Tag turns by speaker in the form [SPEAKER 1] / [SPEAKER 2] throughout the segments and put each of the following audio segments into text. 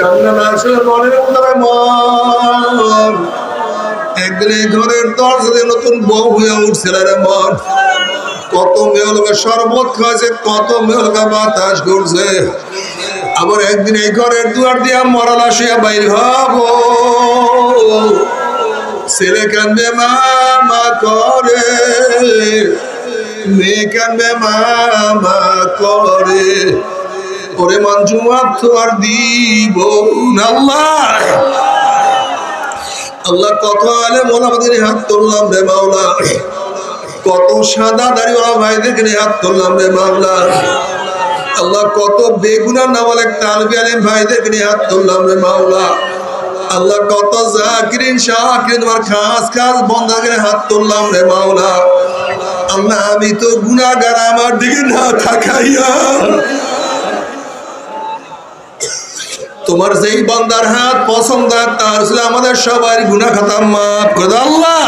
[SPEAKER 1] কান্না মন। একদিন এই ঘরের দরজাতে নতুন বউ হয়ে উঠছিল রে মন। কত মেয়ে লোকের শরবত খাওয়াছে কত মেয়ে লোকের বাতাস ঘুরছে। আবার একদিন এই ঘরের দুয়ার দিয়া মরালা শুয়ে বাইর হব। ছেলে কান্দে মামা করে। মেয়ে কান্দে মামা করে। মঞ্জু তো আর দিব আল্লাহ। আল্লাহ কত আলে মোলামাদের হাত তুললাম রে মাওলা। কত সাদা দাড়িওয়ালা ভাইদেরকে হাত তুললাম রে মাওলা। আল্লাহ কত বেগুনা নামাল তালবি আলিম ভাইদেরকে হাত তুললাম রে মাওলা। আল্লাহ কত জাকিরিন, শাকিরিন, তোমার খাস খাস বন্ধাকে হাত তুললাম রে মাওলা। আল্লাহ আমি তো গুনাহগার, আমার দিকে না থাকাইয়া তোমার যেই বান্দার হাত পছন্দ তার ছিল আমাদের সবার গুনা খাতা, মাফ করে আল্লাহ।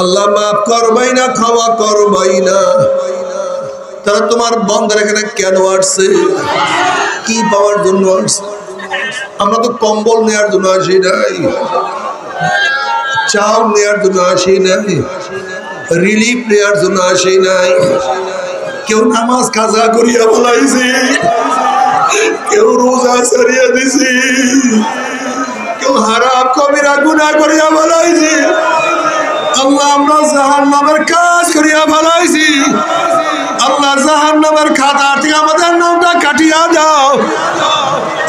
[SPEAKER 1] আল্লাহ মাফ করবাই না, ক্ষমা করবাই না। তারা তোমার বন্দার এখানে কেন আসছে? কি পাওয়ার জন্য আসছে? আমরা তো কম্বল নেওয়ার জন্য আসি নাই চাল নেওয়ার জন্য আসি নাই, রিলিফ নেওয়ার জন্য আসি নাই। কেউ নামাজ কাজা করিয়া বলাইছে। কেউ রোজা সারিয়া দিছি। কেউ হারাম কবিরা গুনা করিয়া বলাইছি আল্লাহ, আমরা জাহান নামের কাজ করিয়া বলাইছি আল্লাহ জাহান নামের খাতা থেকে আমাদের নামটা কাটিয়া দাও।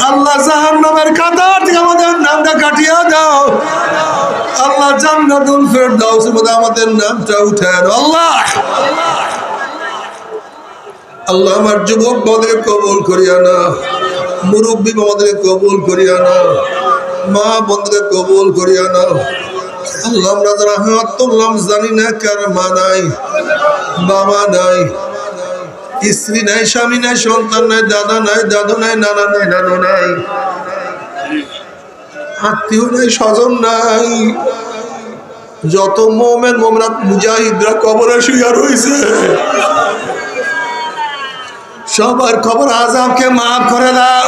[SPEAKER 1] আল্লাহ জাহান নামের খাতা থেকে আমাদের নামটা কাটিয়া দাও। আল্লাহ, জান্নাতুল ফেরদাউসের মধ্যে আমাদের নামটা উঠে আল্লাহ! আল্লাহ, আমার যুবক বদলে কবুল করিয়া না মুরব্বী আমাদের কবুল করিয়া না মা বন্ধুকে কবুল করিয়া না আল্লাহ আমরা যারা হাত জানি না কার মা নাই, বাবা নাই, স্ত্রী নাই, স্বামী নাই, সন্তান নাই, দাদা নাই, দাদু নাই, নানা নাই, নানু নাই, আত্মীয় নাই, স্বজন নাই। যত মোমেন মোমরা মুজাহিদরা কবরে শুয়া রয়েছে সবার খবর আজামকে মাফ করে দাও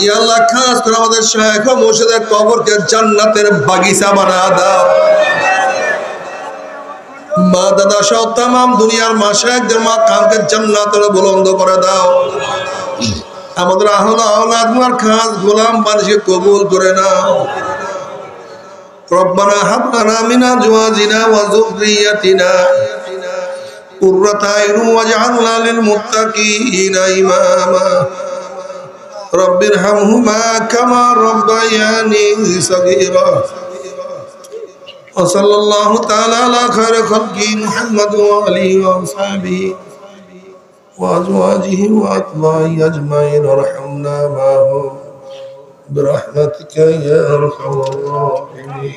[SPEAKER 1] ই আল্লাহ খাস করে আমাদের শেখ ও মুর্শিদের কবরকে জান্নাতের বাগিচা বানা দাও মা দাদা সহ তাম দুনিয়ার মা শেখদের মা কামকে জান্নাতের বুলন্দ করে দাও আমাদের আহলা আহলাদ মার খাস গোলাম মানুষকে কবুল করে নাও ربنا هب لنا من ازواجنا وذريتنا قرة عين واجعلنا للمتقين إماما رب ارحمهما كما ربياني صغيرا وصلى الله تعالى على خير خلقه محمد وآله وصحبه وأزواجه وأتباعه أجمعين وارحمنا معهم برحمتك يا أرحم الراحمين